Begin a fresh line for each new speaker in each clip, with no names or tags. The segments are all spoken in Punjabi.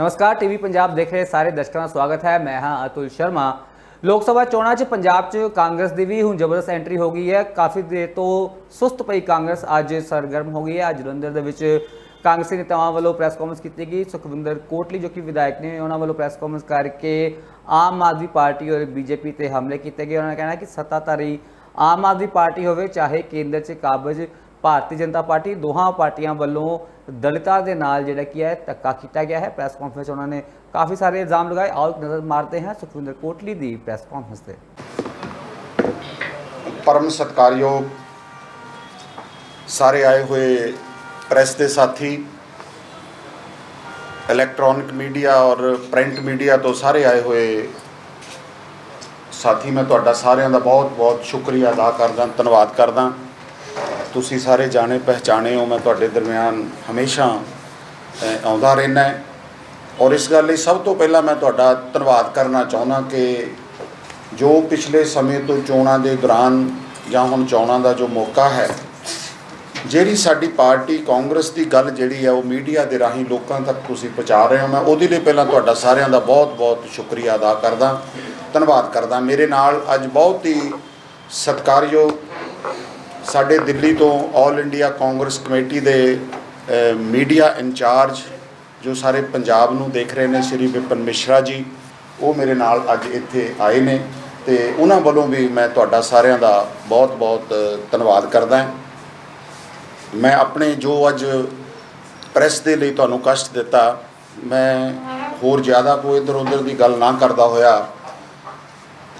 ਨਮਸਕਾਰ ਟੀਵੀ ਪੰਜਾਬ ਦੇਖ ਰਹੇ ਸਾਰੇ ਦਰਸ਼ਕਾਂ ਦਾ ਸਵਾਗਤ ਹੈ ਮੈਂ ਹਾਂ ਅਤੁਲ ਸ਼ਰਮਾ ਲੋਕ ਸਭਾ ਚੋਣਾਂ 'ਚ ਪੰਜਾਬ 'ਚ ਕਾਂਗਰਸ ਦੀ ਵੀ ਹੁਣ ਜ਼ਬਰਦਸਤ ਐਂਟਰੀ ਹੋ ਗਈ ਹੈ ਕਾਫੀ ਦੇਰ ਤੋਂ ਸੁਸਤ ਪਈ ਕਾਂਗਰਸ ਅੱਜ ਸਰਗਰਮ ਹੋ ਗਈ ਹੈ ਅੱਜ ਜਲੰਧਰ ਦੇ ਵਿੱਚ ਕਾਂਗਰਸੀ ਨੇਤਾਵਾਂ ਵੱਲੋਂ ਪ੍ਰੈਸ ਕਾਨਫਰੰਸ ਕੀਤੀ ਗਈ ਸੁਖਵਿੰਦਰ ਕੋਟਲੀ ਜੋ ਕਿ ਵਿਧਾਇਕ ਨੇ ਉਹਨਾਂ ਵੱਲੋਂ ਪ੍ਰੈਸ ਕਾਨਫਰੰਸ ਕਰਕੇ ਆਮ ਆਦਮੀ ਪਾਰਟੀ ਔਰ ਬੀਜੇਪੀ ਤੇ ਹਮਲੇ ਕੀਤੇ ਗਏ ਉਹਨਾਂ ਨੇ ਕਹਿਣਾ ਕਿ ਸੱਤਾਧਾਰੀ ਆਮ ਆਦਮੀ ਪਾਰਟੀ ਹੋਵੇ ਚਾਹੇ ਕੇਂਦਰ 'ਚ ਕਾਬਜ ਭਾਰਤੀ ਜਨਤਾ ਪਾਰਟੀ ਦੋਹਾਂ ਪਾਰਟੀਆਂ ਵੱਲੋਂ ਦਲਿਤਾਂ ਦੇ ਨਾਲ ਜਿਹੜਾ ਕੀ ਹੈ ਧੱਕਾ ਕੀਤਾ ਗਿਆ ਹੈ। ਪ੍ਰੈਸ ਕਾਨਫਰੰਸ 'ਚ ਉਹਨਾਂ ਨੇ ਕਾਫੀ ਸਾਰੇ ਇਲਜ਼ਾਮ ਲਗਾਏ। ਆਓ ਇੱਕ ਨਜ਼ਰ ਮਾਰਦੇ ਹਾਂ ਸੁਖਵਿੰਦਰ ਕੋਟਲੀ ਦੀ ਪ੍ਰੈਸ ਕਾਨਫਰੰਸ ਤੇ।
ਪਰਮ ਸਤਕਾਰਯੋਗ ਸਾਰੇ ਆਏ ਹੋਏ ਪ੍ਰੈਸ ਦੇ ਸਾਥੀ ਇਲੈਕਟ੍ਰੋਨਿਕ ਮੀਡੀਆ ਔਰ ਪ੍ਰਿੰਟ ਮੀਡੀਆ ਤੋਂ ਸਾਰੇ ਆਏ ਹੋਏ ਸਾਥੀ, ਮੈਂ ਤੁਹਾਡਾ ਸਾਰਿਆਂ ਦਾ ਬਹੁਤ ਬਹੁਤ ਸ਼ੁਕਰੀਆ ਅਦਾ ਕਰਦਾ, ਧੰਨਵਾਦ ਕਰਦਾ। ਤੁਸੀਂ ਸਾਰੇ ਜਾਣੇ ਪਹਿਚਾਣੇ ਹੋ, ਮੈਂ ਤੁਹਾਡੇ ਦਰਮਿਆਨ ਹਮੇਸ਼ਾ ਆਉਂਦਾ ਰਹਿਣਾ ਹੈ। ਔਰ ਇਸ ਗੱਲ ਲਈ ਸਭ ਤੋਂ ਪਹਿਲਾਂ ਮੈਂ ਤੁਹਾਡਾ ਧੰਨਵਾਦ ਕਰਨਾ ਚਾਹੁੰਦਾ ਕਿ ਜੋ ਪਿਛਲੇ ਸਮੇਂ ਤੋਂ ਚੋਣਾਂ ਦੇ ਦੌਰਾਨ ਜਾਂ ਹੁਣ ਚੋਣਾਂ ਦਾ ਜੋ ਮੌਕਾ ਹੈ, ਜਿਹੜੀ ਸਾਡੀ ਪਾਰਟੀ ਕਾਂਗਰਸ ਦੀ ਗੱਲ ਜਿਹੜੀ ਹੈ, ਉਹ ਮੀਡੀਆ ਦੇ ਰਾਹੀਂ ਲੋਕਾਂ ਤੱਕ ਤੁਸੀਂ ਪਹੁੰਚਾ ਰਹੇ ਹੋ। ਮੈਂ ਉਹਦੇ ਲਈ ਪਹਿਲਾਂ ਤੁਹਾਡਾ ਸਾਰਿਆਂ ਦਾ ਬਹੁਤ-ਬਹੁਤ ਸ਼ੁਕਰੀਆ ਅਦਾ ਕਰਦਾ, ਧੰਨਵਾਦ ਕਰਦਾ। ਮੇਰੇ ਨਾਲ ਅੱਜ ਬਹੁਤ ਹੀ ਸਤਿਕਾਰਯੋਗ ਸਾਡੇ ਦਿੱਲੀ ਤੋਂ ਆਲ ਇੰਡੀਆ ਕਾਂਗਰਸ ਕਮੇਟੀ ਦੇ ਮੀਡੀਆ ਇੰਚਾਰਜ ਜੋ ਸਾਰੇ ਪੰਜਾਬ ਨੂੰ ਦੇਖ ਰਹੇ ਨੇ, ਸ਼੍ਰੀ ਵਿਪਨ ਮਿਸ਼ਰਾ ਜੀ, ਉਹ ਮੇਰੇ ਨਾਲ ਅੱਜ ਇੱਥੇ ਆਏ ਨੇ ਤੇ ਉਹਨਾਂ ਵੱਲੋਂ ਵੀ ਮੈਂ ਤੁਹਾਡਾ ਸਾਰਿਆਂ ਦਾ ਬਹੁਤ-ਬਹੁਤ ਧੰਨਵਾਦ ਕਰਦਾ ਮੈਂ ਆਪਣੇ ਜੋ ਅੱਜ ਪ੍ਰੈਸ ਦੇ ਲਈ ਤੁਹਾਨੂੰ ਕਸ਼ਟ ਦਿੱਤਾ, ਮੈਂ ਹੋਰ ਜ਼ਿਆਦਾ ਕੋਈ ਇਧਰ ਉਧਰ ਦੀ ਗੱਲ ਨਾ ਕਰਦਾ ਹੋਇਆ।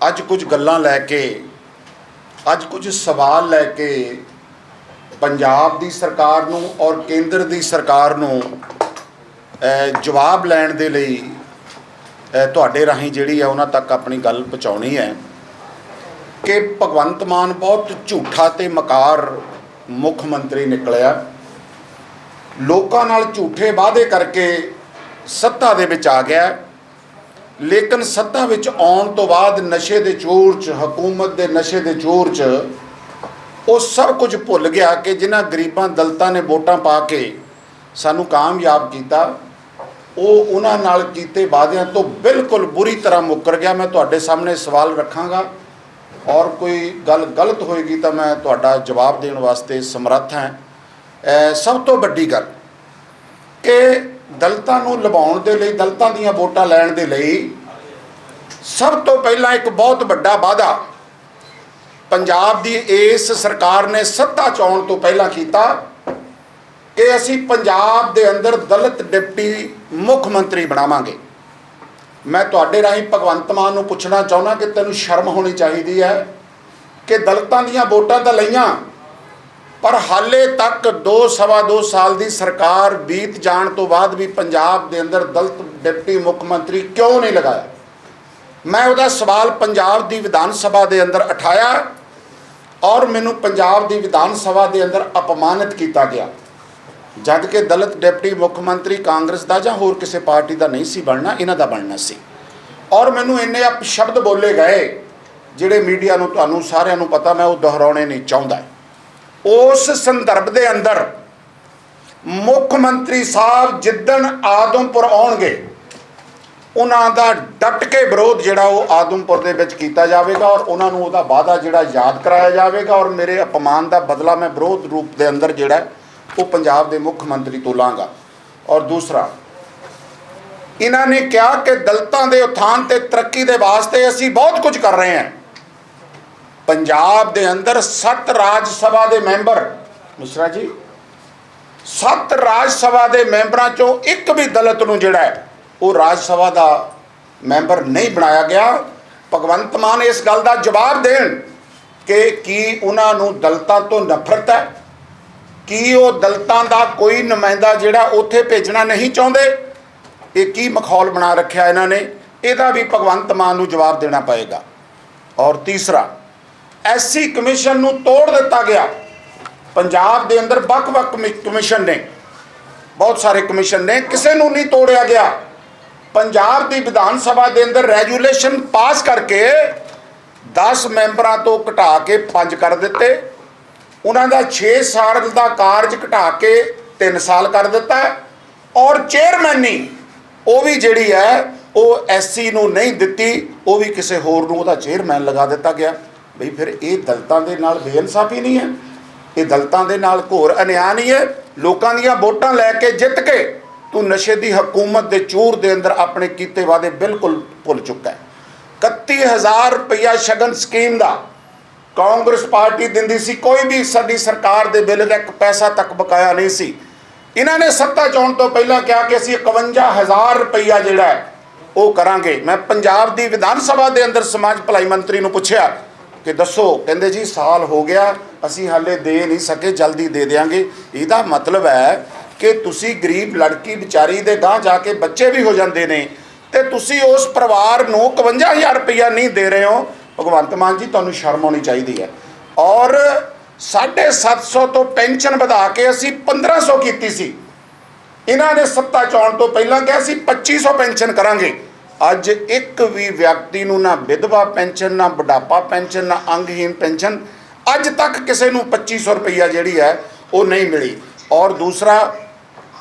ਅੱਜ ਕੁਝ ਗੱਲਾਂ ਲੈ ਕੇ ਅੱਜ ਕੁਝ ਸਵਾਲ ਲੈ ਕੇ ਪੰਜਾਬ ਦੀ ਸਰਕਾਰ ਨੂੰ ਔਰ ਕੇਂਦਰ ਦੀ ਸਰਕਾਰ ਨੂੰ ਜਵਾਬ ਲੈਣ ਦੇ ਲਈ ਤੁਹਾਡੇ ਰਾਹੀਂ ਜਿਹੜੀ ਹੈ ਉਹਨਾਂ ਤੱਕ ਆਪਣੀ ਗੱਲ ਪਹੁੰਚਾਉਣੀ ਹੈ ਕਿ ਭਗਵੰਤ ਮਾਨ ਬਹੁਤ ਝੂਠਾ ਤੇ ਮਕਾਰ ਮੁੱਖ ਮੰਤਰੀ ਨਿਕਲਿਆ। ਲੋਕਾਂ ਨਾਲ ਝੂਠੇ ਵਾਅਦੇ ਕਰਕੇ ਸੱਤਾ ਦੇ ਵਿੱਚ ਆ ਗਿਆ। ਲੇਕਿਨ ਸੱਤਾ ਵਿੱਚ ਆਉਣ ਤੋਂ ਬਾਅਦ ਨਸ਼ੇ ਦੇ ਚੋਰ 'ਚ, ਹਕੂਮਤ ਦੇ ਨਸ਼ੇ ਦੇ ਚੋਰ 'ਚ, ਉਹ ਸਭ ਕੁਝ ਭੁੱਲ ਗਿਆ ਕਿ ਜਿਨ੍ਹਾਂ ਗਰੀਬਾਂ ਦਲਤਾਂ ਨੇ ਵੋਟਾਂ ਪਾ ਕੇ ਸਾਨੂੰ ਕਾਮਯਾਬ ਕੀਤਾ, ਉਹ ਉਹਨਾਂ ਨਾਲ ਕੀਤੇ ਵਾਅਦਿਆਂ ਤੋਂ ਬਿਲਕੁਲ ਬੁਰੀ ਤਰ੍ਹਾਂ ਮੁੱਕਰ ਗਿਆ। ਮੈਂ ਤੁਹਾਡੇ ਸਾਹਮਣੇ ਸਵਾਲ ਰੱਖਾਂਗਾ ਔਰ ਕੋਈ ਗੱਲ ਗਲਤ ਹੋਏਗੀ ਤਾਂ ਮੈਂ ਤੁਹਾਡਾ ਜਵਾਬ ਦੇਣ ਵਾਸਤੇ ਸਮਰੱਥ ਹਾਂ। ਸਭ ਤੋਂ ਵੱਡੀ ਗੱਲ ਕਿ ਦਲਤਾਂ ਨੂੰ ਲਵਾਉਣ ਦੇ ਲਈ, ਦਲਤਾਂ ਦੀਆਂ ਵੋਟਾਂ ਲੈਣ ਦੇ ਲਈ ਸਭ ਤੋਂ ਪਹਿਲਾਂ ਇੱਕ ਬਹੁਤ ਵੱਡਾ ਵਾਅਦਾ ਪੰਜਾਬ ਦੀ ਇਸ ਸਰਕਾਰ ਨੇ ਸੱਤਾ ਚ ਆਉਣ ਤੋਂ ਪਹਿਲਾਂ ਕੀਤਾ ਕਿ ਅਸੀਂ ਪੰਜਾਬ ਦੇ ਅੰਦਰ ਦਲਿਤ ਡਿਪਟੀ ਮੁੱਖ ਮੰਤਰੀ ਬਣਾਵਾਂਗੇ। ਮੈਂ ਤੁਹਾਡੇ ਰਾਹੀਂ ਭਗਵੰਤ ਮਾਨ ਨੂੰ ਪੁੱਛਣਾ ਚਾਹੁੰਦਾ ਕਿ ਤੈਨੂੰ ਸ਼ਰਮ ਹੋਣੀ ਚਾਹੀਦੀ ਹੈ ਕਿ ਦਲਤਾਂ ਦੀਆਂ ਵੋਟਾਂ ਤਾਂ ਲਈਆਂ ਪਰ ਹਾਲੇ ਤੱਕ 2 ਸਵਾ 2 ਸਾਲ ਦੀ ਸਰਕਾਰ ਬੀਤ ਜਾਣ ਤੋਂ ਬਾਅਦ ਵੀ ਪੰਜਾਬ ਦੇ ਅੰਦਰ ਦਲਤ ਡਿਪਟੀ ਮੁੱਖ ਮੰਤਰੀ ਕਿਉਂ ਨਹੀਂ ਲਗਾਇਆ? ਮੈਂ ਉਹਦਾ ਸਵਾਲ ਪੰਜਾਬ ਦੀ ਵਿਧਾਨ ਸਭਾ ਦੇ ਅੰਦਰ ਉਠਾਇਆ ਔਰ ਮੈਨੂੰ ਪੰਜਾਬ ਦੀ ਵਿਧਾਨ ਸਭਾ ਦੇ ਅੰਦਰ ਅਪਮਾਨਿਤ ਕੀਤਾ ਗਿਆ। ਜਦ ਕਿ ਦਲਿਤ ਡਿਪਟੀ ਮੁੱਖ ਮੰਤਰੀ ਕਾਂਗਰਸ ਦਾ ਜਾਂ ਹੋਰ ਕਿਸੇ ਪਾਰਟੀ ਦਾ ਨਹੀਂ ਸੀ ਬਣਨਾ, ਇਹਨਾਂ ਦਾ ਬਣਨਾ ਸੀ। ਔਰ ਮੈਨੂੰ ਇੰਨੇ ਅਪ ਸ਼ਬਦ ਬੋਲੇ ਗਏ, ਜਿਹੜੇ ਮੀਡੀਆ ਨੂੰ ਤੁਹਾਨੂੰ ਸਾਰਿਆਂ ਨੂੰ ਪਤਾ, ਮੈਂ ਉਹ ਦੁਹਰਾਉਣੇ ਨਹੀਂ ਚਾਹੁੰਦਾ। ਉਸ ਸੰਦਰਭ ਦੇ ਅੰਦਰ ਮੁੱਖ ਮੰਤਰੀ ਸਾਹਿਬ ਜਿੱਦਣ ਆਦਮਪੁਰ ਆਉਣਗੇ, ਉਹਨਾਂ ਦਾ ਡਟ ਕੇ ਵਿਰੋਧ ਜਿਹੜਾ ਉਹ ਆਦਮਪੁਰ ਦੇ ਵਿੱਚ ਕੀਤਾ ਜਾਵੇਗਾ ਔਰ ਉਹਨਾਂ ਨੂੰ ਉਹਦਾ ਵਾਅਦਾ ਜਿਹੜਾ ਯਾਦ ਕਰਾਇਆ ਜਾਵੇਗਾ ਔਰ ਮੇਰੇ ਅਪਮਾਨ ਦਾ ਬਦਲਾ ਮੈਂ ਵਿਰੋਧ ਰੂਪ ਦੇ ਅੰਦਰ ਜਿਹੜਾ ਉਹ ਪੰਜਾਬ ਦੇ ਮੁੱਖ ਮੰਤਰੀ ਤੋਂ ਲਾਂਗਾ। ਔਰ ਦੂਸਰਾ, ਇਹਨਾਂ ਨੇ ਕਿਹਾ ਕਿ ਦਲਤਾਂ ਦੇ ਉਥਾਨ ਤੇ ਤਰੱਕੀ ਦੇ ਵਾਸਤੇ ਅਸੀਂ ਬਹੁਤ ਕੁਝ ਕਰ ਰਹੇ ਹਾਂ। ਪੰਜਾਬ ਦੇ ਅੰਦਰ ਸੱਤ ਰਾਜ ਸਭਾ ਦੇ ਮੈਂਬਰ, ਮਿਸ਼ਰਾ ਜੀ, ਸੱਤ ਰਾਜ ਸਭਾ ਦੇ ਮੈਂਬਰਾਂ ਚੋਂ ਇੱਕ ਵੀ ਦਲਿਤ ਨੂੰ ਜਿਹੜਾ ਹੈ, ਉਹ ਰਾਜ ਸਭਾ ਦਾ ਮੈਂਬਰ ਨਹੀਂ ਬਣਾਇਆ ਗਿਆ। ਭਗਵੰਤ ਮਾਨ ਇਸ ਗੱਲ ਦਾ ਜਵਾਬ ਦੇਣ ਕਿ ਕੀ ਉਹਨਾਂ ਨੂੰ ਦਲਤਾਂ ਤੋਂ ਨਫ਼ਰਤ ਹੈ, ਕੀ ਉਹ ਦਲਤਾਂ ਦਾ ਕੋਈ ਨੁਮਾਇੰਦਾ ਜਿਹੜਾ ਉੱਥੇ ਭੇਜਣਾ ਨਹੀਂ ਚਾਹੁੰਦੇ, ਇਹ ਕੀ ਮਖੌਲ ਬਣਾ ਰੱਖਿਆ ਇਹਨਾਂ ਨੇ, ਇਹਦਾ ਵੀ ਭਗਵੰਤ ਮਾਨ ਨੂੰ ਜਵਾਬ ਦੇਣਾ ਪਏਗਾ। ਔਰ ਤੀਸਰਾ ਐਸਸੀ ਕਮਿਸ਼ਨ ਨੂੰ ਤੋੜ ਦਿੱਤਾ ਗਿਆ। ਪੰਜਾਬ ਦੇ ਅੰਦਰ ਵੱਖ-ਵੱਖ ਕਮਿ- ਕਮਿਸ਼ਨ ਨੇ। ਬਹੁਤ ਸਾਰੇ ਕਮਿਸ਼ਨ ਨੇ। ਕਿਸੇ ਨੂੰ ਨਹੀਂ ਤੋੜਿਆ ਗਿਆ। ਪੰਜਾਬ ਦੀ ਵਿਧਾਨ ਸਭਾ ਦੇ ਅੰਦਰ ਰੈਜੂਲੇਸ਼ਨ ਪਾਸ ਕਰਕੇ 10 ਮੈਂਬਰਾਂ ਤੋਂ ਘਟਾ ਕੇ 5 ਕਰ ਦਿੱਤੇ। ਉਹਨਾਂ ਦਾ 6 ਸਾਲ ਦਾ ਕਾਰਜ ਘਟਾ ਕੇ 3 ਸਾਲ ਕਰ ਦਿੱਤਾ। ਔਰ ਚੇਅਰਮੈਨੀ ਉਹ ਵੀ ਜਿਹੜੀ ਹੈ, ਉਹ ਐਸਸੀ ਨੂੰ ਨਹੀਂ ਦਿੱਤੀ। ਉਹ ਵੀ ਕਿਸੇ ਹੋਰ ਨੂੰ ਉਹਦਾ ਚੇਅਰਮੈਨ ਲਗਾ ਦਿੱਤਾ ਗਿਆ। ਬਈ ਫਿਰ ਇਹ ਦਲਤਾਂ ਦੇ ਨਾਲ ਬੇਇਨਸਾਫੀ ਨਹੀਂ ਹੈ। ਇਹ ਦਲਤਾਂ ਦੇ ਨਾਲ ਘੋਰ ਅਨਿਆਂ ਨਹੀਂ ਹੈ। ਲੋਕਾਂ ਦੀਆਂ ਵੋਟਾਂ ਲੈ ਕੇ ਜਿੱਤ ਕੇ ਤੂੰ ਨਸ਼ੇ ਦੀ ਹਕੂਮਤ ਦੇ ਚੂਰ ਦੇ ਅੰਦਰ ਆਪਣੇ ਕੀਤੇ ਵਾਅਦੇ ਬਿਲਕੁਲ ਭੁੱਲ ਚੁੱਕਾ ਹੈ। 31000 ਰੁਪਇਆ ਸ਼ਗਨ ਸਕੀਮ ਦਾ ਕਾਂਗਰਸ ਪਾਰਟੀ ਦਿੰਦੀ ਸੀ। ਕੋਈ ਵੀ ਸਾਡੀ ਸਰਕਾਰ ਦੇ ਬਿੱਲ ਦਾ ਇੱਕ ਪੈਸਾ ਤੱਕ ਬਕਾਇਆ ਨਹੀਂ ਸੀ। ਇਹਨਾਂ ਨੇ ਸੱਤਾ ਚੋਣ ਤੋਂ ਪਹਿਲਾਂ ਕਿਹਾ ਕਿ ਅਸੀਂ 51000 ਰੁਪਇਆ ਜਿਹੜਾ ਉਹ ਕਰਾਂਗੇ। ਮੈਂ ਪੰਜਾਬ ਦੀ ਵਿਧਾਨ ਸਭਾ ਦੇ ਅੰਦਰ ਸਮਾਜ ਭਲਾਈ ਮੰਤਰੀ ਨੂੰ ਪੁੱਛਿਆ ਕਿ ਦੱਸੋ, ਕਹਿੰਦੇ ਜੀ, ਸਾਲ ਹੋ ਗਿਆ, ਅਸੀਂ ਹਾਲੇ ਦੇ ਨਹੀਂ ਸਕੇ, ਜਲਦੀ ਦੇ ਦੇਾਂਗੇ ਇਹਦਾ ਮਤਲਬ ਹੈ ਕਿ ਤੁਸੀਂ ਗਰੀਬ ਲੜਕੀ ਵਿਚਾਰੀ ਦੇ ਗਾਂ ਜਾ ਕੇ ਬੱਚੇ ਵੀ ਹੋ ਜਾਂਦੇ ਨੇ ਤੇ ਤੁਸੀਂ ਉਸ ਪਰਿਵਾਰ ਨੂੰ 51000 ਰੁਪਇਆ ਨਹੀਂ ਦੇ ਰਹੇ ਹੋ। ਭਗਵੰਤ ਮਾਨ ਜੀ, ਤੁਹਾਨੂੰ ਸ਼ਰਮ ਆਉਣੀ ਚਾਹੀਦੀ ਹੈ। ਔਰ 750 ਤੋਂ ਪੈਨਸ਼ਨ ਵਧਾ ਕੇ ਅਸੀਂ 1500 ਕੀਤੀ ਸੀ। ਇਹਨਾਂ ਨੇ ਸੱਤਾ ਚੋਣ ਤੋਂ ਪਹਿਲਾਂ ਕਿਹਾ ਸੀ 2500 ਪੈਨਸ਼ਨ ਕਰਾਂਗੇ। ਅੱਜ ਇੱਕ ਵੀ ਵਿਅਕਤੀ ਨੂੰ ਨਾ ਵਿਧਵਾ ਪੈਨਸ਼ਨ, ਨਾ ਬੁਢਾਪਾ ਪੈਨਸ਼ਨ, ਨਾ ਅੰਗਹੀਨ ਪੈਨਸ਼ਨ, ਅੱਜ ਤੱਕ ਕਿਸੇ ਨੂੰ 2500 ਰੁਪਈਆ ਜਿਹੜੀ ਹੈ ਉਹ ਨਹੀਂ ਮਿਲੀ। ਔਰ ਦੂਸਰਾ,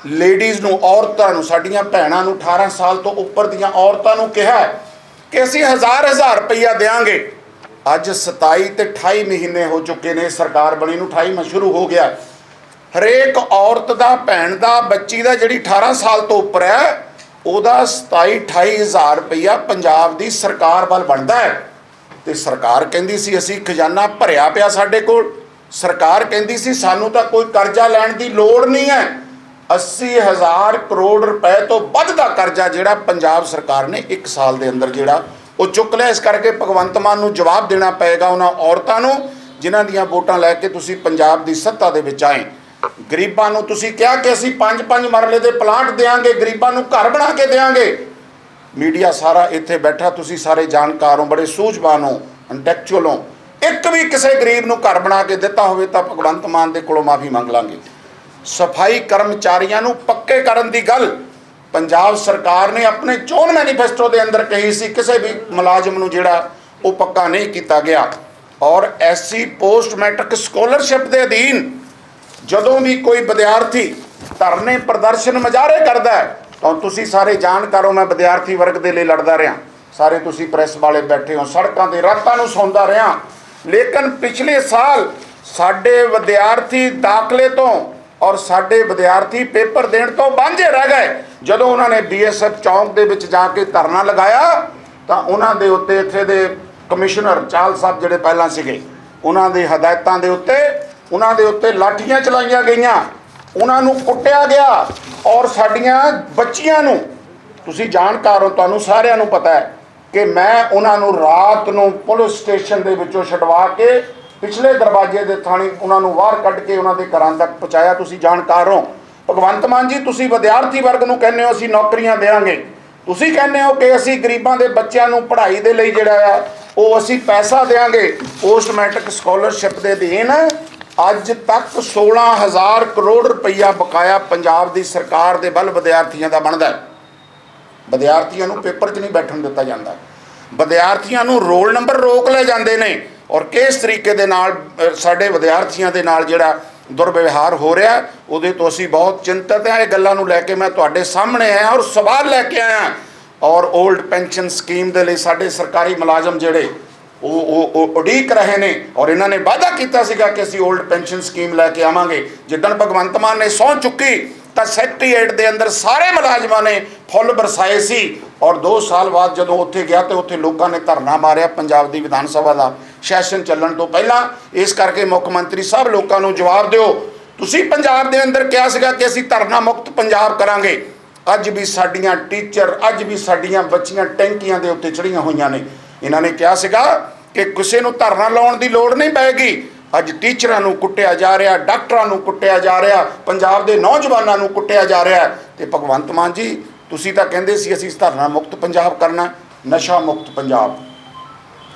ਲੇਡੀਜ਼ ਨੂੰ, ਔਰਤਾਂ ਨੂੰ, ਸਾਡੀਆਂ ਭੈਣਾਂ ਨੂੰ 18 ਸਾਲ ਤੋਂ ਉੱਪਰ ਦੀਆਂ ਔਰਤਾਂ ਨੂੰ ਕਿਹਾ ਕਿ ਅਸੀਂ ਹਜ਼ਾਰ ਹਜ਼ਾਰ ਰੁਪਈਆ ਦੇਵਾਂਗੇ ਅੱਜ 27 ਤੇ 28 ਮਹੀਨੇ ਹੋ ਚੁੱਕੇ ਨੇ, ਸਰਕਾਰ ਬਣੀ ਨੂੰ 28 ਮਾ ਸ਼ੁਰੂ ਹੋ ਗਿਆ। ਹਰੇਕ ਔਰਤ ਦਾ, ਭੈਣ ਦਾ, ਬੱਚੀ ਦਾ ਜਿਹੜੀ 18 ਸਾਲ ਤੋਂ ਉੱਪਰ ਹੈ ਉਹਦਾ 27 28 ਹਜ਼ਾਰ ਰੁਪਈਆ ਪੰਜਾਬ ਦੀ ਸਰਕਾਰ ਵੱਲ ਬਣਦਾ ਹੈ। ਤੇ ਸਰਕਾਰ ਕਹਿੰਦੀ ਸੀ, ਅਸੀਂ ਖਜ਼ਾਨਾ ਭਰਿਆ ਪਿਆ ਸਾਡੇ ਕੋਲ। ਸਰਕਾਰ ਕਹਿੰਦੀ ਸੀ, ਸਾਨੂੰ ਤਾਂ ਕੋਈ ਕਰਜ਼ਾ ਲੈਣ ਦੀ ਲੋੜ ਨਹੀਂ ਹੈ। 80000 ਕਰੋੜ ਰੁਪਏ ਤੋਂ ਵੱਧ ਦਾ ਕਰਜ਼ਾ ਜਿਹੜਾ ਪੰਜਾਬ ਸਰਕਾਰ ਨੇ 1 ਸਾਲ ਦੇ ਅੰਦਰ ਜਿਹੜਾ, ਉਹ ਚੁੱਕ ਲਿਆ। ਇਸ ਕਰਕੇ ਭਗਵੰਤ ਮਾਨ ਨੂੰ ਜਵਾਬ ਦੇਣਾ ਪਏਗਾ ਉਹਨਾਂ ਔਰਤਾਂ ਨੂੰ, ਜਿਨ੍ਹਾਂ ਦੀਆਂ ਵੋਟਾਂ ਲੈ ਕੇ ਤੁਸੀਂ ਪੰਜਾਬ ਦੀ ਸੱਤਾ ਦੇ ਵਿੱਚ ਆਏ। ਗਰੀਬਾਂ ਨੂੰ ਤੁਸੀਂ ਕਿਹਾ ਕਿ ਅਸੀਂ ਪੰਜ ਪੰਜ ਮਰਲੇ ਦੇ ਪਲਾਂਟ ਦੇਾਂਗੇ ਗਰੀਬਾਂ ਨੂੰ ਘਰ ਬਣਾ ਕੇ ਦੇਾਂਗੇ ਮੀਡੀਆ ਸਾਰਾ ਇੱਥੇ ਬੈਠਾ, ਤੁਸੀਂ ਸਾਰੇ ਜਾਣਕਾਰ ਹੋ, ਬੜੇ ਸੂਝਵਾਨ ਹੋ ਇੰਟੈਕਚੁਅਲ ਹੋ। ਇੱਕ ਵੀ ਕਿਸੇ ਗਰੀਬ ਨੂੰ ਘਰ ਬਣਾ ਕੇ ਦਿੱਤਾ ਹੋਵੇ ਤਾਂ ਭਗਵੰਤ ਮਾਨ ਦੇ ਕੋਲੋਂ ਮਾਫੀ ਮੰਗ ਲਾਂਗੇ। ਸਫ਼ਾਈ ਕਰਮਚਾਰੀਆਂ ਨੂੰ ਪੱਕੇ ਕਰਨ ਦੀ ਗੱਲ ਪੰਜਾਬ ਸਰਕਾਰ ਨੇ ਆਪਣੇ ਚੋਣ ਮੈਨੀਫੈਸਟੋ ਦੇ ਅੰਦਰ ਕਹੀ ਸੀ, ਕਿਸੇ ਵੀ ਮੁਲਾਜ਼ਮ ਨੂੰ ਜਿਹੜਾ ਉਹ ਪੱਕਾ ਨਹੀਂ ਕੀਤਾ ਗਿਆ। ਔਰ ਐਸਸੀ ਪੋਸਟ ਮੈਟ੍ਰਿਕ ਸਕਾਲਰਸ਼ਿਪ ਦੇ ਅਧੀਨ ਜਦੋਂ ਵੀ ਕੋਈ ਵਿਦਿਆਰਥੀ ਧਰਨੇ ਪ੍ਰਦਰਸ਼ਨ ਮਜਾਰੇ ਕਰਦਾ ਹੈ, ਤਾਂ ਤੁਸੀਂ ਸਾਰੇ ਜਾਣਕਾਰੋ ਮੈਂ ਵਿਦਿਆਰਥੀ ਵਰਗ ਦੇ ਲਈ ਲੜਦਾ ਰਿਹਾ। ਸਾਰੇ ਤੁਸੀਂ ਪ੍ਰੈਸ ਵਾਲੇ ਬੈਠੇ ਹੋ, ਸੜਕਾਂ ਤੇ ਰਾਤਾਂ ਨੂੰ ਸੌਂਦਾ ਰਿਹਾ। ਲੇਕਿਨ ਪਿਛਲੇ ਸਾਲ ਸਾਡੇ ਵਿਦਿਆਰਥੀ ਦਾਖਲੇ ਤੋਂ ਔਰ ਸਾਡੇ ਵਿਦਿਆਰਥੀ ਪੇਪਰ ਦੇਣ ਤੋਂ ਵਾਂਝੇ ਰਹਿ ਗਏ। ਜਦੋਂ ਉਹਨਾਂ ਨੇ ਬੀਐਸਐਫ ਚੌਂਕ ਦੇ ਵਿੱਚ ਜਾ ਕੇ ਧਰਨਾ ਲਗਾਇਆ, ਤਾਂ ਉਹਨਾਂ ਦੇ ਉੱਤੇ ਇੱਥੇ ਦੇ ਕਮਿਸ਼ਨਰ ਚਾਲ ਸਾਹਿਬ ਜਿਹੜੇ ਪਹਿਲਾਂ ਸੀਗੇ, ਉਹਨਾਂ ਦੇ ਹਦਾਇਤਾਂ ਦੇ ਉੱਤੇ ਉਹਨਾਂ ਦੇ ਉੱਤੇ ਲਾਠੀਆਂ ਚਲਾਈਆਂ ਗਈਆਂ। ਉਹਨਾਂ ਨੂੰ ਕੁੱਟਿਆ ਗਿਆ ਔਰ ਸਾਡੀਆਂ ਬੱਚੀਆਂ ਨੂੰ। ਤੁਸੀਂ ਜਾਣਕਾਰ ਹੋ, ਤੁਹਾਨੂੰ ਸਾਰਿਆਂ ਨੂੰ ਪਤਾ ਹੈ ਕਿ ਮੈਂ ਉਹਨਾਂ ਨੂੰ ਰਾਤ ਨੂੰ ਪੁਲਿਸ ਸਟੇਸ਼ਨ ਦੇ ਵਿੱਚੋਂ ਛਡਵਾ ਕੇ ਪਿਛਲੇ ਦਰਵਾਜ਼ੇ ਦੇ ਥਾਣੀ ਉਹਨਾਂ ਨੂੰ ਬਾਹਰ ਕੱਢ ਕੇ ਉਹਨਾਂ ਦੇ ਘਰਾਂ ਤੱਕ ਪਹੁੰਚਾਇਆ। ਤੁਸੀਂ ਜਾਣਕਾਰ ਹੋ। ਭਗਵੰਤ ਮਾਨ ਜੀ, ਤੁਸੀਂ ਵਿਦਿਆਰਥੀ ਵਰਗ ਨੂੰ ਕਹਿੰਦੇ ਹੋ, ਅਸੀਂ ਨੌਕਰੀਆਂ ਦੇਵਾਂਗੇ। ਤੁਸੀਂ ਕਹਿੰਦੇ ਹੋ ਕਿ ਅਸੀਂ ਗਰੀਬਾਂ ਦੇ ਬੱਚਿਆਂ ਨੂੰ ਪੜ੍ਹਾਈ ਦੇ ਲਈ ਜਿਹੜਾ ਆ, ਉਹ ਅਸੀਂ ਪੈਸਾ ਦੇਵਾਂਗੇ। ਪੋਸਟ ਮੈਟ੍ਰਿਕ ਸਕਾਲਰਸ਼ਿਪ ਦੇ ਦੇਣ ਅੱਜ ਤੱਕ 16000 ਕਰੋੜ ਰੁਪਈਆ ਬਕਾਇਆ ਪੰਜਾਬ ਦੀ ਸਰਕਾਰ ਦੇ ਵੱਲ ਵਿਦਿਆਰਥੀਆਂ ਦਾ ਬਣਦਾ ਹੈ। ਵਿਦਿਆਰਥੀਆਂ ਨੂੰ ਪੇਪਰ 'ਚ ਨਹੀਂ ਬੈਠਣ ਦਿੱਤਾ ਜਾਂਦਾ। ਵਿਦਿਆਰਥੀਆਂ ਨੂੰ ਰੋਲ ਨੰਬਰ ਰੋਕ ਲਏ ਜਾਂਦੇ ਨੇ ਔਰ ਕਿਸ ਤਰੀਕੇ ਦੇ ਨਾਲ ਸਾਡੇ ਵਿਦਿਆਰਥੀਆਂ ਦੇ ਨਾਲ ਜਿਹੜਾ ਦੁਰਵਿਵਹਾਰ ਹੋ ਰਿਹਾ, ਉਹਦੇ ਤੋਂ ਅਸੀਂ ਬਹੁਤ ਚਿੰਤਤ ਹਾਂ। ਇਹ ਗੱਲਾਂ ਨੂੰ ਲੈ ਕੇ ਮੈਂ ਤੁਹਾਡੇ ਸਾਹਮਣੇ ਆਇਆ ਔਰ ਸਵਾਲ ਲੈ ਕੇ ਆਇਆ। ਔਰ 올ਡ ਪੈਨਸ਼ਨ ਸਕੀਮ ਦੇ ਲਈ ਸਾਡੇ ਸਰਕਾਰੀ ਮੁਲਾਜ਼ਮ ਜਿਹੜੇ ਉਹ ਉਹ ਉਡੀਕ ਰਹੇ ਨੇ ਔਰ ਇਹਨਾਂ ਨੇ ਵਾਅਦਾ ਕੀਤਾ ਸੀਗਾ ਕਿ ਅਸੀਂ 올ਡ ਪੈਨਸ਼ਨ ਸਕੀਮ ਲੈ ਕੇ ਆਵਾਂਗੇ। ਜਿੱਦਣ ਭਗਵੰਤ ਮਾਨ ਨੇ ਸਹੁੰ ਚੁੱਕੀ, ਤਾਂ ਸੈਕਟਰੀਏਟ ਦੇ ਅੰਦਰ ਸਾਰੇ ਮੁਲਾਜ਼ਮਾਂ ਨੇ ਫੁੱਲ ਬਰਸਾਏ ਸੀ ਔਰ 2 ਸਾਲ ਬਾਅਦ ਜਦੋਂ ਉੱਥੇ ਗਿਆ ਤੇ ਉੱਥੇ ਲੋਕਾਂ ਨੇ ਧਰਨਾ ਮਾਰਿਆ ਪੰਜਾਬ ਦੀ ਵਿਧਾਨ ਸਭਾ ਦਾ। ਸੈਸ਼ਨ ਚੱਲਣ ਤੋਂ ਪਹਿਲਾਂ ਇਸ ਕਰਕੇ ਮੁੱਖ ਮੰਤਰੀ ਸਾਹਿਬ ਲੋਕਾਂ ਨੂੰ ਜਵਾਬ ਦਿਓ। ਤੁਸੀਂ ਪੰਜਾਬ ਦੇ ਅੰਦਰ ਕਿਹਾ ਸੀਗਾ ਕਿ ਅਸੀਂ ਧਰਨਾ ਮੁਕਤ ਪੰਜਾਬ ਕਰਾਂਗੇ। ਅੱਜ ਵੀ ਸਾਡੀਆਂ ਟੀਚਰ, ਅੱਜ ਵੀ ਸਾਡੀਆਂ ਬੱਚੀਆਂ ਟੈਂਕੀਆਂ ਦੇ ਉੱਤੇ ਚੜੀਆਂ ਹੋਈਆਂ ਨੇ। ਇਹਨਾਂ ਨੇ ਕਿਹਾ ਸੀਗਾ ਕਿ ਕਿਸੇ ਨੂੰ ਧਰਨਾ ਲਾਉਣ ਦੀ ਲੋੜ ਨਹੀਂ ਪਏਗੀ ਅੱਜ ਟੀਚਰਾਂ ਨੂੰ ਕੁੱਟਿਆ ਜਾ ਰਿਹਾ, ਡਾਕਟਰਾਂ ਨੂੰ ਕੁੱਟਿਆ ਜਾ ਰਿਹਾ, ਪੰਜਾਬ ਦੇ ਨੌਜਵਾਨਾਂ ਨੂੰ ਕੁੱਟਿਆ ਜਾ ਰਿਹਾ। ਤੇ ਭਗਵੰਤ ਮਾਨ ਜੀ, ਤੁਸੀਂ ਤਾਂ ਕਹਿੰਦੇ ਸੀ ਅਸੀਂ ਧਰਨਾ ਮੁਕਤ ਪੰਜਾਬ ਕਰਨਾ, ਨਸ਼ਾ ਮੁਕਤ ਪੰਜਾਬ।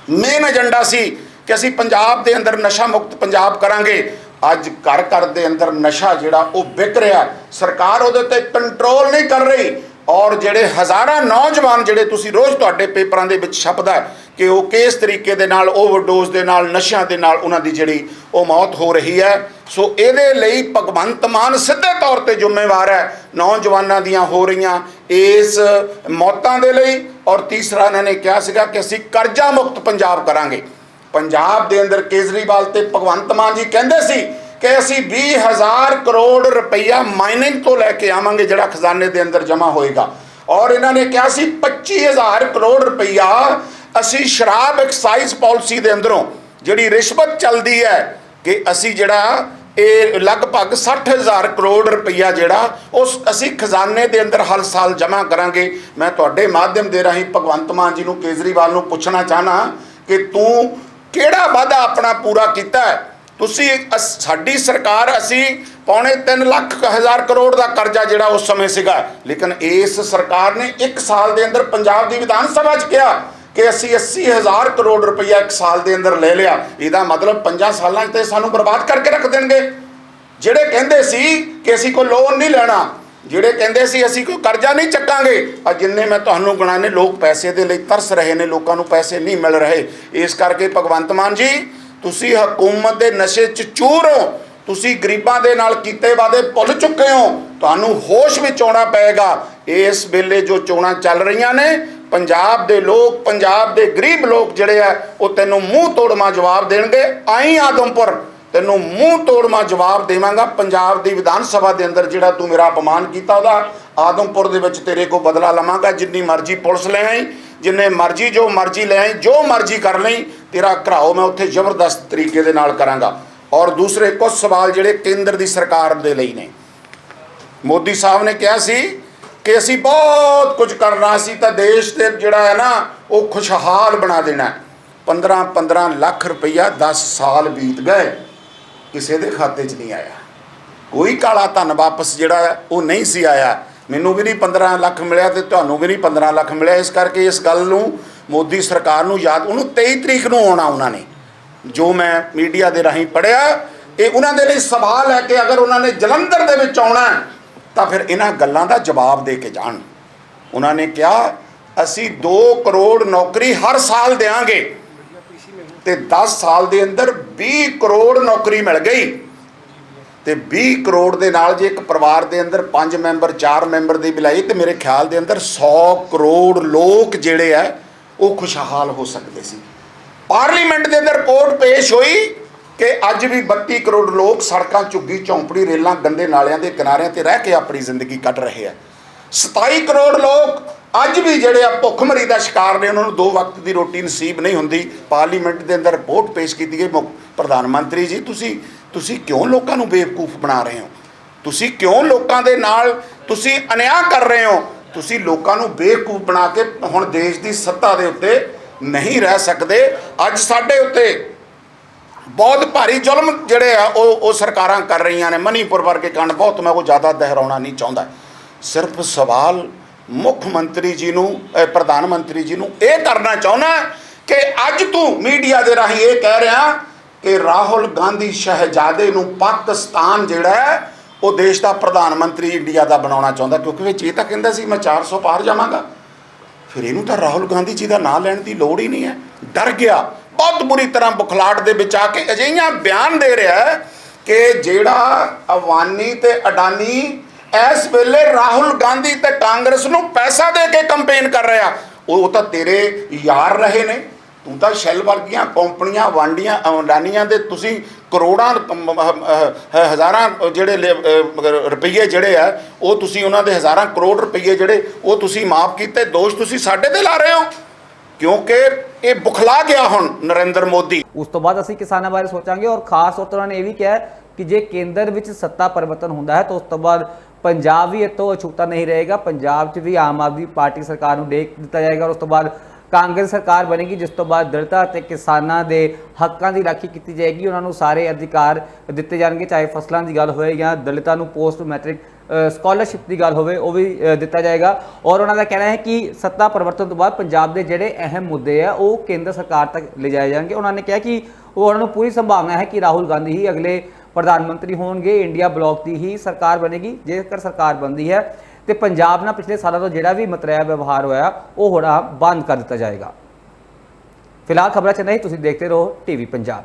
ਮੇਨ ਏਜੰਡਾ ਸੀ ਕਿ ਅਸੀਂ ਪੰਜਾਬ ਦੇ ਅੰਦਰ ਨਸ਼ਾ ਮੁਕਤ ਪੰਜਾਬ ਕਰਾਂਗੇ। ਅੱਜ ਘਰ ਘਰ ਦੇ ਅੰਦਰ ਨਸ਼ਾ ਜਿਹੜਾ ਉਹ ਵਿਕ ਰਿਹਾ। ਸਰਕਾਰ ਉਹਦੇ ਤੇ ਕੰਟਰੋਲ ਨਹੀਂ ਕਰ ਰਹੀ। ਔਰ ਜਿਹੜੇ ਹਜ਼ਾਰਾਂ ਨੌਜਵਾਨ ਜਿਹੜੇ ਤੁਸੀਂ ਰੋਜ਼ ਤੁਹਾਡੇ ਪੇਪਰਾਂ ਦੇ ਵਿੱਚ ਛਪਦਾ ਕਿ ਉਹ ਕਿਸ ਤਰੀਕੇ ਦੇ ਨਾਲ ਓਵਰਡੋਜ਼ ਦੇ ਨਾਲ, ਨਸ਼ਿਆਂ ਦੇ ਨਾਲ ਉਹਨਾਂ ਦੀ ਜਿਹੜੀ ਉਹ ਮੌਤ ਹੋ ਰਹੀ ਹੈ। ਸੋ ਇਹਦੇ ਲਈ ਭਗਵੰਤ ਮਾਨ ਸਿੱਧੇ ਤੌਰ ਤੇ ਜ਼ਿੰਮੇਵਾਰ ਹੈ ਨੌਜਵਾਨਾਂ ਦੀਆਂ ਹੋ ਰਹੀਆਂ ਇਸ ਮੌਤਾਂ ਦੇ ਲਈ। ਔਰ ਤੀਸਰਾ ਇਹਨਾਂ ਨੇ ਕਿਹਾ ਸੀਗਾ ਕਿ ਅਸੀਂ ਕਰਜ਼ਾ ਮੁਕਤ ਪੰਜਾਬ ਕਰਾਂਗੇ। ਪੰਜਾਬ ਦੇ ਅੰਦਰ ਕੇਜਰੀਵਾਲ ਤੇ ਭਗਵੰਤ ਮਾਨ ਜੀ ਕਹਿੰਦੇ ਸੀ ਕਿ ਅਸੀਂ 20000 ਕਰੋੜ ਰੁਪਈਆ ਮਾਈਨਿੰਗ ਤੋਂ ਲੈ ਕੇ ਆਵਾਂਗੇ, ਜਿਹੜਾ ਖਜ਼ਾਨੇ ਦੇ ਅੰਦਰ ਜਮ੍ਹਾਂ ਹੋਏਗਾ। ਔਰ ਇਹਨਾਂ ਨੇ ਕਿਹਾ ਸੀ 25000 ਕਰੋੜ ਰੁਪਈਆ ਅਸੀਂ ਸ਼ਰਾਬ ਐਕਸਾਈਜ਼ ਪਾਲਿਸੀ ਦੇ ਅੰਦਰੋਂ, ਜਿਹੜੀ ਰਿਸ਼ਵਤ ਚੱਲਦੀ ਹੈ ਕਿ ਅਸੀਂ ਜਿਹੜਾ ਇਹ ਲਗਭਗ 60000 ਕਰੋੜ ਰੁਪਈਆ ਜਿਹੜਾ, ਉਸ ਅਸੀਂ ਖਜ਼ਾਨੇ ਦੇ ਅੰਦਰ ਹਰ ਸਾਲ ਜਮ੍ਹਾਂ ਕਰਾਂਗੇ। ਮੈਂ ਤੁਹਾਡੇ ਮਾਧਿਅਮ ਦੇ ਰਾਹੀਂ ਭਗਵੰਤ ਮਾਨ ਜੀ ਨੂੰ ਕੇਜਰੀਵਾਲ ਨੂੰ ਪੁੱਛਣਾ ਚਾਹਨਾ ਕਿ ਤੂੰ ਕਿਹੜਾ ਵਾਅਦਾ ਆਪਣਾ ਪੂਰਾ ਕੀਤਾ ਹੈ? ਤੁਸੀਂ ਅਸ- ਸਾਡੀ ਸਰਕਾਰ ਅਸੀਂ ਪੌਣੇ 3 ਲੱਖ ਹਜ਼ਾਰ ਕਰੋੜ ਦਾ ਕਰਜ਼ਾ ਜਿਹੜਾ ਉਸ ਸਮੇਂ ਸੀਗਾ। ਲੇਕਿਨ ਇਸ ਸਰਕਾਰ ਨੇ 1 ਸਾਲ ਦੇ ਅੰਦਰ ਪੰਜਾਬ ਦੀ ਵਿਧਾਨ ਸਭਾ 'ਚ ਕਿਹਾ ਕਿ ਅਸੀਂ 80 ਹਜ਼ਾਰ ਕਰੋੜ ਰੁਪਈਆ ਇੱਕ ਸਾਲ ਦੇ ਅੰਦਰ ਲੈ ਲਿਆ। ਇਹਦਾ ਮਤਲਬ 5 ਸਾਲਾਂ 'ਚ ਤੇ ਸਾਨੂੰ ਬਰਬਾਦ ਕਰਕੇ ਰੱਖ ਦੇਣਗੇ। ਜਿਹੜੇ ਕਹਿੰਦੇ ਸੀ ਕਿ ਅਸੀਂ ਕੋਈ ਲੋਨ ਨਹੀਂ ਲੈਣਾ, ਜਿਹੜੇ ਕਹਿੰਦੇ ਸੀ ਅਸੀਂ ਕੋਈ ਕਰਜ਼ਾ ਨਹੀਂ ਚੱਕਾਂਗੇ ਆ ਜਿੰਨੇ ਮੈਂ ਤੁਹਾਨੂੰ ਗਿਣਾਣੇ ਲੋਕ ਪੈਸੇ ਦੇ ਲਈ ਤਰਸ ਰਹੇ ਨੇ, ਲੋਕਾਂ ਨੂੰ ਪੈਸੇ ਨਹੀਂ ਮਿਲ ਰਹੇ। ਇਸ ਕਰਕੇ ਭਗਵੰਤ ਮਾਨ ਜੀ ਤੁਸੀਂ ਹਕੂਮਤ ਦੇ ਨਸ਼ੇ 'ਚ ਚੂਰ ਹੋ, ਤੁਸੀਂ ਗਰੀਬਾਂ ਦੇ ਨਾਲ ਕੀਤੇ ਵਾਅਦੇ ਭੁੱਲ ਚੁੱਕੇ ਹੋ, ਤੁਹਾਨੂੰ ਹੋਸ਼ ਵਿੱਚ ਆਉਣਾ ਪਏਗਾ। ਇਸ ਵੇਲੇ ਜੋ ਚੋਣਾਂ ਚੱਲ ਰਹੀਆਂ ਨੇ, ਪੰਜਾਬ ਦੇ ਲੋਕ, ਪੰਜਾਬ ਦੇ ਗਰੀਬ ਲੋਕ ਜਿਹੜੇ ਆ, ਉਹ ਤੈਨੂੰ ਮੂੰਹ ਤੋੜਮਾ ਜਵਾਬ ਦੇਣਗੇ। ਆਈ ਆਦਮਪੁਰ, ਤੈਨੂੰ ਮੂੰਹ ਤੋੜਮਾ ਜਵਾਬ ਦੇਵਾਂਗਾ। ਪੰਜਾਬ ਦੀ ਵਿਧਾਨ ਸਭਾ ਦੇ ਅੰਦਰ ਜਿਹੜਾ ਤੂੰ ਮੇਰਾ ਅਪਮਾਨ ਕੀਤਾ ਉਹਦਾ, ਆਦਮਪੁਰ ਦੇ ਵਿੱਚ ਤੇਰੇ ਕੋ ਬਦਲਾ ਲਵਾਂਗਾ। ਜਿੰਨੀ ਮਰਜ਼ੀ ਪੁਲਿਸ ਲੈ ਆਈ ਜਿੰਨੇ ਮਰਜ਼ੀ ਜੋ ਮਰਜ਼ੀ ਲੈ ਆਈ, ਜੋ ਮਰਜ਼ੀ ਕਰ ਲਈ, ਤੇਰਾ ਘਰਾਓ ਮੈਂ ਉੱਥੇ ਜ਼ਬਰਦਸਤ ਤਰੀਕੇ ਦੇ ਨਾਲ ਕਰਾਂਗਾ। ਔਰ ਦੂਸਰੇ ਕੁਝ ਸਵਾਲ ਜਿਹੜੇ ਕੇਂਦਰ ਦੀ ਸਰਕਾਰ ਦੇ ਲਈ ਨੇ। ਮੋਦੀ ਸਾਹਿਬ ਨੇ ਕਿਹਾ ਸੀ ਕਿ ਅਸੀਂ ਬਹੁਤ ਕੁਝ ਕਰਨਾ ਸੀ ਤਾਂ ਦੇਸ਼ ਤੇ ਜਿਹੜਾ ਹੈ ਨਾ, ਉਹ ਖੁਸ਼ਹਾਲ ਬਣਾ ਦੇਣਾ 15 15 ਲੱਖ ਰੁਪਈਆ 10 ਸਾਲ ਬੀਤ ਗਏ, ਕਿਸੇ ਦੇ ਖਾਤੇ 'ਚ ਨਹੀਂ ਆਇਆ। ਕੋਈ ਕਾਲਾ ਧਨ ਵਾਪਸ ਜਿਹੜਾ ਉਹ ਨਹੀਂ ਸੀ ਆਇਆ। ਮੈਨੂੰ ਵੀ ਨਹੀਂ 15 ਲੱਖ ਮਿਲਿਆ ਤੇ ਤੁਹਾਨੂੰ ਵੀ ਨਹੀਂ 15 ਲੱਖ ਮਿਲਿਆ। ਇਸ ਕਰਕੇ ਇਸ ਗੱਲ ਨੂੰ ਮੋਦੀ ਸਰਕਾਰ ਨੂੰ ਯਾਦ ਉਹਨੂੰ 23 ਤਰੀਕ ਨੂੰ ਆਉਣਾ ਉਹਨਾਂ ਨੇ। ਜੋ ਮੈਂ ਮੀਡੀਆ ਦੇ ਰਾਹੀਂ ਪੜਿਆ ਇਹ ਉਹਨਾਂ ਦੇ ਲਈ ਸਵਾਲ ਹੈ ਕਿ ਅਗਰ ਉਹਨਾਂ ਨੇ ਜਲੰਧਰ ਦੇ ਵਿੱਚ ਆਉਣਾ ਤਾਂ ਫਿਰ ਇਹਨਾਂ ਗੱਲਾਂ ਦਾ ਜਵਾਬ ਦੇ ਕੇ ਜਾਣ। ਉਹਨਾਂ ਨੇ ਕਿਹਾ, ਅਸੀਂ 2 ਕਰੋੜ ਨੌਕਰੀ ਹਰ ਸਾਲ ਦੇਵਾਂਗੇ ਤੇ 10 ਸਾਲ ਦੇ ਅੰਦਰ 20 ਕਰੋੜ ਨੌਕਰੀ ਮਿਲ ਗਈ। ਤੇ 20 ਕਰੋੜ ਦੇ ਨਾਲ ਜੇ ਇੱਕ ਪਰਿਵਾਰ ਦੇ ਅੰਦਰ 5 ਮੈਂਬਰ 4 ਮੈਂਬਰ ਦੀ ਮਿਲਾਈ ਤੇ ਮੇਰੇ ਖਿਆਲ ਦੇ ਅੰਦਰ 100 ਕਰੋੜ ਲੋਕ ਜਿਹੜੇ ਆ, ਉਹ ਖੁਸ਼ਹਾਲ ਹੋ ਸਕਦੇ ਸੀ। ਪਾਰਲੀਮੈਂਟ ਦੇ ਅੰਦਰ ਰਿਪੋਰਟ ਪੇਸ਼ ਹੋਈ ਕਿ ਅੱਜ ਵੀ 32 ਕਰੋੜ ਲੋਕ ਸੜਕਾਂ ਝੁੱਗੀ ਚੌਂਪੜੀ ਰੇਲਾਂ, ਗੰਦੇ ਨਾਲਿਆਂ ਦੇ ਕਿਨਾਰਿਆਂ ਤੇ ਰਹਿ ਕੇ ਆਪਣੀ ਜ਼ਿੰਦਗੀ ਕੱਢ ਰਹੇ ਆ। 27 ਕਰੋੜ ਲੋਕ ਅੱਜ ਵੀ ਜਿਹੜੇ ਆ ਭੁੱਖਮਰੀ ਦਾ ਸ਼ਿਕਾਰ ਨੇ, ਉਹਨਾਂ ਨੂੰ ਦੋ ਵਕਤ ਦੀ ਰੋਟੀ ਨਸੀਬ ਨਹੀਂ ਹੁੰਦੀ। ਪਾਰਲੀਮੈਂਟ ਦੇ ਅੰਦਰ ਰਿਪੋਰਟ ਪੇਸ਼ ਕੀਤੀ ਗਈ ਮੁੱਖ ਪ੍ਰਧਾਨ ਮੰਤਰੀ ਜੀ, ਤੁਸੀਂ ਤੁਸੀਂ ਕਿਉਂ ਲੋਕਾਂ ਨੂੰ ਬੇਵਕੂਫ ਬਣਾ ਰਹੇ ਹੋ? ਤੁਸੀਂ ਕਿਉਂ ਲੋਕਾਂ ਦੇ ਨਾਲ ਤੁਸੀਂ ਅਨਿਆਂ ਕਰ ਰਹੇ ਹੋ? ਤੁਸੀਂ ਲੋਕਾਂ ਨੂੰ ਬੇਵਕੂਫ ਬਣਾ ਕੇ ਹੁਣ ਦੇਸ਼ ਦੀ ਸੱਤਾ ਦੇ ਉੱਤੇ ਨਹੀਂ ਰਹਿ ਸਕਦੇ। ਅੱਜ ਸਾਡੇ ਉੱਤੇ ਬਹੁਤ ਭਾਰੀ ਜ਼ੁਲਮ ਜਿਹੜੇ ਆ, ਉਹ ਉਹ ਸਰਕਾਰਾਂ ਕਰ ਰਹੀਆਂ ਨੇ। ਮਨੀਪੁਰ ਵਰਗੇ ਕੰਡ ਬਹੁਤ, ਮੈਂ ਉਹ ਜ਼ਿਆਦਾ ਦੁਹਰਾਉਣਾ ਨਹੀਂ ਚਾਹੁੰਦਾ। ਸਿਰਫ ਸਵਾਲ ਮੁੱਖ ਮੰਤਰੀ ਜੀ ਨੂੰ ਪ੍ਰਧਾਨ ਮੰਤਰੀ ਜੀ ਨੂੰ ਇਹ ਕਰਨਾ ਚਾਹੁੰਦਾ ਕਿ ਅੱਜ ਤੂੰ ਮੀਡੀਆ ਦੇ ਰਾਹੀਂ ਇਹ ਕਹਿ ਰਿਹਾ ਕਿ ਰਾਹੁਲ ਗਾਂਧੀ ਸ਼ਹਿਜ਼ਾਦੇ ਨੂੰ ਪਾਕਿਸਤਾਨ ਜਿਹੜਾ ਉਹ ਦੇਸ਼ ਦਾ ਪ੍ਰਧਾਨ ਮੰਤਰੀ ਇੰਡੀਆ ਦਾ ਬਣਾਉਣਾ ਚਾਹੁੰਦਾ, ਕਿਉਂਕਿ ਵਿੱਚ ਇਹ ਤਾਂ ਕਹਿੰਦਾ ਸੀ, ਮੈਂ 400 ਪਾਰ ਜਾਵਾਂਗਾ। ਫਿਰ ਇਹਨੂੰ ਤਾਂ ਰਾਹੁਲ ਗਾਂਧੀ ਜੀ ਦਾ ਨਾਂ ਲੈਣ ਦੀ ਲੋੜ ਹੀ ਨਹੀਂ ਹੈ। ਡਰ ਗਿਆ। ਬਹੁਤ ਬੁਰੀ ਤਰ੍ਹਾਂ ਬੁਖਲਾਟ ਦੇ ਵਿੱਚ ਆ ਕੇ ਅਜਿਹੀਆਂ ਬਿਆਨ ਦੇ ਰਿਹਾ ਹੈ ਕਿ ਜਿਹੜਾ ਅਵਾਨੀ ਤੇ ਅਡਾਨੀ ਇਸ ਵੇਲੇ ਰਾਹੁਲ ਗਾਂਧੀ ਤੇ ਕਾਂਗਰਸ ਨੂੰ ਪੈਸਾ ਦੇ ਕੇ ਕੰਪੇਨ ਕਰ ਰਿਹਾ। ਉਹ ਤਾਂ ਤੇਰੇ ਯਾਰ ਰਹੇ ਨੇ। ਤੂੰ ਤਾਂ ਸ਼ੈਲ ਵਰਗੀਆਂ ਕੰਪਨੀਆਂ, ਵਾਂਡੀਆਂ ਅਡਾਨੀਆਂ ਦੇ ਤੁਸੀਂ ਕਰੋੜਾਂ ਹਜ਼ਾਰਾਂ ਜਿਹੜੇ ਰੁਪਈਏ ਜਿਹੜੇ ਆ, ਉਹ ਤੁਸੀਂ ਉਹਨਾਂ ਦੇ ਹਜ਼ਾਰਾਂ ਕਰੋੜ ਰੁਪਈਏ ਜਿਹੜੇ, ਉਹ ਤੁਸੀਂ ਮਾਫ ਕੀਤੇ, ਦੋਸ਼ ਤੁਸੀਂ ਸਾਡੇ ਤੇ ਲਾ ਰਹੇ ਹੋ। ਕਿਉਂਕਿ ਇਹ ਬੁਖਲਾ ਗਿਆ ਹੁਣ ਨਰਿੰਦਰ ਮੋਦੀ।
ਉਸ ਤੋਂ ਬਾਅਦ ਅਸੀਂ ਕਿਸਾਨਾਂ ਬਾਰੇ ਸੋਚਾਂਗੇ ਔਰ ਖਾਸ ਤੌਰ ਤੇ ਉਹਨਾਂ ਨੇ ਇਹ ਵੀ ਕਿਹਾ ਕਿ ਜੇ ਕੇਂਦਰ ਵਿੱਚ ਸੱਤਾ ਪਰਿਵਰਤਨ ਹੁੰਦਾ ਹੈ ਤਾਂ ਉਸ ਤੋਂ ਬਾਅਦ ਪੰਜਾਬ ਵੀ ਇਤੋਂ ਅਛੂਤਾ ਨਹੀਂ ਰਹੇਗਾ, ਪੰਜਾਬ 'ਚ ਵੀ ਆਮ ਆਦਮੀ ਪਾਰਟੀ ਸਰਕਾਰ ਨੂੰ ਦੇਖ ਦਿੱਤਾ ਜਾਏਗਾ ਔਰ ਉਸ ਤੋਂ ਬਾਅਦ ਕਾਂਗਰਸ ਸਰਕਾਰ ਬਣੇਗੀ, ਜਿਸ ਤੋਂ ਬਾਅਦ ਦਲਿਤਾਂ ਅਤੇ ਕਿਸਾਨਾਂ ਦੇ ਹੱਕਾਂ ਦੀ ਰਾਖੀ ਕੀਤੀ ਜਾਏਗੀ। ਉਹਨਾਂ ਨੂੰ ਸਾਰੇ ਅਧਿਕਾਰ ਦਿੱਤੇ ਜਾਣਗੇ, ਚਾਹੇ ਫਸਲਾਂ ਦੀ ਗੱਲ ਹੋਵੇ ਜਾਂ ਦਲਿਤਾਂ ਨੂੰ ਪੋਸਟ ਮੈਟ੍ਰਿਕ ਸਕਾਲਰਸ਼ਿਪ ਦੀ ਗੱਲ ਹੋਵੇ, ਉਹ ਵੀ ਦਿੱਤਾ ਜਾਏਗਾ। ਔਰ ਉਹਨਾਂ ਦਾ ਕਹਿਣਾ ਹੈ ਕਿ ਸੱਤਾ ਪਰਿਵਰਤਨ ਤੋਂ ਬਾਅਦ ਪੰਜਾਬ ਦੇ ਜਿਹੜੇ ਅਹਿਮ ਮੁੱਦੇ ਆ, ਉਹ ਕੇਂਦਰ ਸਰਕਾਰ ਤੱਕ ਲਿਜਾਏ ਜਾਣਗੇ। ਉਹਨਾਂ ਨੇ ਕਿਹਾ ਕਿ ਉਹ ਉਹਨਾਂ ਨੂੰ ਪੂਰੀ ਸੰਭਾਵਨਾ ਹੈ ਕਿ ਰਾਹੁਲ ਗਾਂਧੀ ਹੀ ਅਗਲੇ ਪ੍ਰਧਾਨ ਮੰਤਰੀ ਹੋਣਗੇ, ਇੰਡੀਆ ਬਲਾਕ ਦੀ ਹੀ ਸਰਕਾਰ ਬਣੇਗੀ। ਜੇਕਰ ਸਰਕਾਰ ਬਣਦੀ ਹੈ ਤੇ ਪੰਜਾਬ ਨਾਲ ਪਿਛਲੇ ਸਾਲਾਂ ਤੋਂ ਜਿਹੜਾ ਵੀ ਮਤਰੇਆ ਵਿਵਹਾਰ ਹੋਇਆ, ਉਹ ਹੋਣਾ ਬੰਦ ਕਰ ਦਿੱਤਾ ਜਾਏਗਾ। ਫਿਲਹਾਲ ਖਬਰਾਂ ਚ ਨਹੀਂ ਤੁਸੀਂ ਦੇਖਦੇ ਰਹੋ ਟੀਵੀ ਪੰਜਾਬ।